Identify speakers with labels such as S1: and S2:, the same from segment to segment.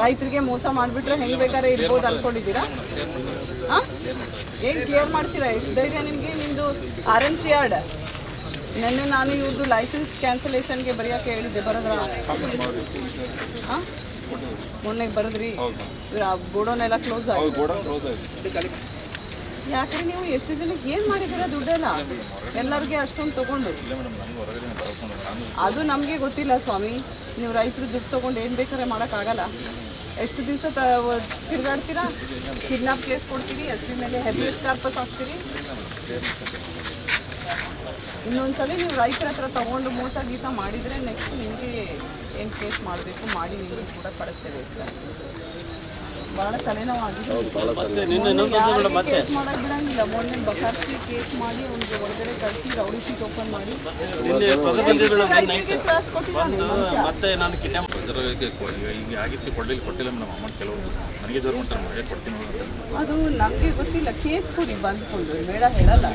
S1: ರೈತರಿಗೆ ಮೋಸ ಮಾಡಿಬಿಟ್ರೆ ಹೆಂಗೆ ಬೇಕಾದ್ರೆ ಇರ್ಬೋದು ಅನ್ಕೊಂಡಿದ್ದೀರಾ? ಹಾಂ? ಏನು ಕ್ಲಿಯರ್ ಮಾಡ್ತೀರಾ? ಎಷ್ಟು ಧೈರ್ಯ ನಿಮಗೆ? ನಿಮ್ಮದು ಆರ್ ಎನ್ ಸಿ ಆರ್ಡ್ ನಿನ್ನೆ ನಾನು ಇವ್ರದ್ದು ಲೈಸೆನ್ಸ್ ಕ್ಯಾನ್ಸಲೇಷನ್ಗೆ ಬರೆಯೋಕೆ ಹೇಳಿದ್ದೆ ಬರೋದ್ರ? ಹಾಂ? ಮೊನ್ನೆ ಬರೋದ್ರಿ. ಗೋಡೌನ್ ಎಲ್ಲ ಕ್ಲೋಸ್ ಆಗಿ ಯಾಕಂದ್ರೆ ನೀವು ಎಷ್ಟು ಜನಕ್ಕೆ ಏನು ಮಾಡಿದ್ದೀರಾ ದುಡ್ಡೆಲ್ಲ? ಎಲ್ಲರಿಗೆ ಅಷ್ಟೊಂದು ತಗೊಂಡು. ಅದು ನಮಗೆ ಗೊತ್ತಿಲ್ಲ ಸ್ವಾಮಿ. ನೀವು ರೈತರು ದುಡ್ಡು ತೊಗೊಂಡು ಏನು ಬೇಕಾದ್ರೆ ಮಾಡೋಕ್ಕಾಗಲ್ಲ. ಎಷ್ಟು ದಿವಸ ತ ತಿರುಗಾಡ್ತೀರಾ? ಕಿಡ್ನಾಪ್ ಕೇಸ್ ಕೊಡ್ತೀರಿ ಅದ್ರ ಮೇಲೆ ಹೆಬ್ಬಿ ಕಾರ್ಪಸ್ ಹಾಕ್ತೀರಿ. ಇನ್ನೊಂದ್ಸಲಿ ನೀವು ರೈತರ ಹತ್ರ ತೊಗೊಂಡು ಮೋಸ ಗೀಸ ಮಾಡಿದರೆ ನೆಕ್ಸ್ಟ್ ನಿಮಗೆ ಏನು ಕೇಸ್ ಮಾಡಬೇಕು, ಮಾಡಿ ನಿಮಗೆ ಕೂಡ ಕಳಿಸ್ತೇವೆ ಸರ್ ಭಾಳ ತಲೆನೋವಾಗಿದೆ ಕೇಸ್ ಮಾಡೋದು ಬಿಡಂಗಿಲ್ಲ. ಮೊನ್ನೆ ಬಕಾರ್ಸಿ ಕೇಸ್ ಮಾಡಿ ಒಂದು ಹೊರಗಡೆ ಕಳಿಸಿ ರೌಡಿ ಶೀಟ್ ಓಪನ್ ಮಾಡಿ. ಕೊಟ್ಟಿದ್ದಾನೆ
S2: ಈಗ ಆಗಿತ್ತು ಕೊಡಲಿಲ್ಲ ಕೊಟ್ಟಿಲ್ಲ ಮೇಡಮ್ ಅಮೌಂಟ್ ನನಗೆ ಜೋರು ಮಾಡ್ತಾರೆ ಮನೆಗೆ ಕೊಡ್ತೀನಿ
S1: ಅದು ನಮಗೆ ಗೊತ್ತಿಲ್ಲ. ಕೇಸ್ ಕೊಡಿ ಬಂದ್ಕೊಂಡು. ಬೇಡ ಹೇಳಲ್ಲ.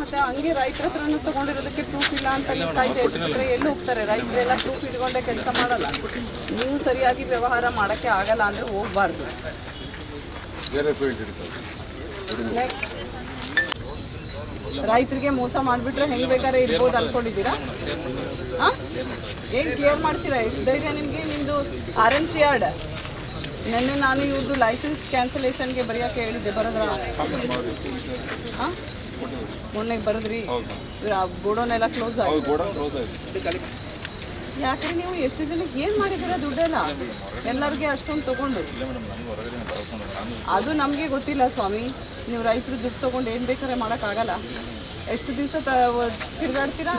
S1: ಮತ್ತೆ ಹಂಗೆ ರೈತರ ಹತ್ರನೂ ತಗೊಂಡಿರೋದಕ್ಕೆ ಪ್ರೂಫ್ ಇಲ್ಲ ಅಂತ ಹೇಳ್ತಾ ಕಾಯ್ದೆ ಎತ್ತಿದ್ರೆ ಎಲ್ಲಿ ಹೋಗ್ತಾರೆ? ರೈತರೆಲ್ಲ ಪ್ರೂಫ್ ಇಟ್ಕೊಂಡೆ ಕೆಲಸ ಮಾಡಲ್ಲ. ನೀವು ಸರಿಯಾಗಿ ವ್ಯವಹಾರ ಮಾಡೋಕ್ಕೆ ಆಗಲ್ಲ ಅಂದರೆ ಹೋಗ್ಬಾರ್ದು. ನೆಕ್ಸ್ಟ್ ರೈತರಿಗೆ ಮೋಸ ಮಾಡಿಬಿಟ್ರೆ ಹೆಂಗೆ ಬೇಕಾದ್ರೆ ಇರ್ಬೋದು ಅನ್ಕೊಂಡಿದ್ದೀರಾ? ಹಾಂ? ಏನು ಕ್ಲಿಯರ್ ಮಾಡ್ತೀರಾ? ಎಷ್ಟು ಧೈರ್ಯ ನಿಮಗೆ? ನಿಮ್ಮದು ಆರ್ ಎನ್ ಸಿ ಆರ್ಡ್ ನಿನ್ನೆ ನಾನು ಇವ್ರದ್ದು ಲೈಸೆನ್ಸ್ ಕ್ಯಾನ್ಸಲೇಷನ್ಗೆ ಬರೆಯೋಕೆ ಹೇಳಿದ್ದೆ ಬರೋದ್ರ? ಹಾಂ? ಮೊನ್ನೆ ಬರದ್ರಿ. ಗೋಡೌನ್ ಎಲ್ಲ ಕ್ಲೋಸ್ ಆಗಿ
S2: ಗೋಡನ್ ಕ್ಲೋಸ್ ಆಯ್ತು.
S1: ಯಾಕ್ರೆ ನೀವು ಎಷ್ಟು ಜನಕ್ಕೆ ಏನು ಮಾಡಿದಿರ ದುಡ್ಡೆಲ್ಲ? ಎಲ್ಲರಿಗೆ ಅಷ್ಟೊಂದು ತಗೊಂಡು. ಅದು ನಮಗೆ ಗೊತ್ತಿಲ್ಲ ಸ್ವಾಮಿ. ನೀವು ರೈತರು ದುಡ್ಡು ತೊಗೊಂಡು ಏನು ಬೇಕಾದ್ರೆ ಮಾಡೋಕ್ಕಾಗಲ್ಲ. ಎಷ್ಟು ದಿವಸ ತ ತಿರುಗಾಡ್ತೀರಾ?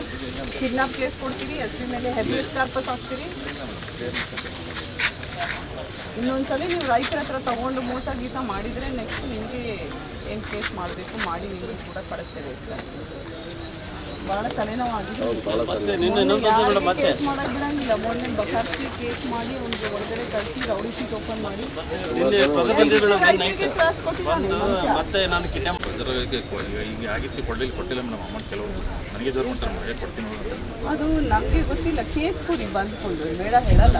S1: ಕಿಡ್ನಾಪ್ ಕೇಸ್ ಕೊಡ್ತೀರಿ ಎಸ್ ಮೇಲೆ ಹೆಲ್ಮೆಸ್ ಕಾರ್ಪಸ್ ಹಾಕ್ತೀರಿ. ಇನ್ನೊಂದ್ಸಲಿ ನೀವು ರೈತರ ಹತ್ರ ತಗೊಂಡು ಮೋಸ ಗೀಸ ಮಾಡಿದರೆ ನೆಕ್ಸ್ಟ್ ನಿಮಗೆ ಏನು ಕೇಸ್ ಮಾಡಬೇಕು ಮಾಡಿ ನಿಮಗೆ ಕೂಡ ಕಳಿಸ್ತೇವೆ ಸರ್ ಭಾಳ ತಲೆನೋವಾಗಿದೆ ಕೇಸ್ ಮಾಡಕ್ ಬಿಡಂಗಿಲ್ಲ. ಮೊನ್ನೆ ಬಕಾರ್ಸಿ ಕೇಸ್ ಮಾಡಿ ಅವ್ನಿಗೆ ಹೊರಗಡೆ ಕಳಿಸಿ ರೌಡಿ ಶೀಟ್ ಓಪನ್ ಮಾಡಿ.
S2: ರಿಸರ್ವ್ಗೆ ಈಗ ಆಗಿತ್ತು ಕೊಡಲಿಲ್ಲ ಕೊಟ್ಟಿಲ್ಲ ಮೇಡಮ್. ಅಮೌಂಟ್ ಕೆಲವು ನನಗೆ ಜೋರು ಮಾಡ್ತಾರೆ ಮನೆಗೆ ಕೊಡ್ತೀನಿ
S1: ಅದು ನಮಗೆ ಗೊತ್ತಿಲ್ಲ. ಕೇಸ್ ಕೊಡಿ ಬಂದ್ಕೊಂಡು. ಬೇಡ ಹೇಳಲ್ಲ.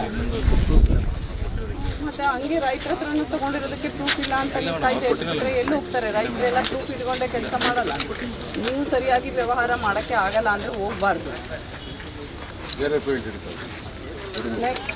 S1: ಮತ್ತೆ ಹಂಗೆ ರೈತರ ಹತ್ರನೂ ತಗೊಂಡಿರೋದಕ್ಕೆ ಪ್ರೂಫ್ ಇಲ್ಲ ಅಂತ ನೀವು ಕಾಯ್ದೆ ಎತ್ತಿದ್ರೆ ಎಲ್ಲಿ ಹೋಗ್ತಾರೆ? ರೈತರೆಲ್ಲ ಪ್ರೂಫ್ ಇಟ್ಕೊಂಡೆ ಕೆಲಸ ಮಾಡಲ್ಲ. ನೀವು ಸರಿಯಾಗಿ ವ್ಯವಹಾರ ಮಾಡೋಕ್ಕೆ ಆಗಲ್ಲ ಅಂದರೆ ಹೋಗ್ಬಾರ್ದು. ನೆಕ್ಸ್ಟ್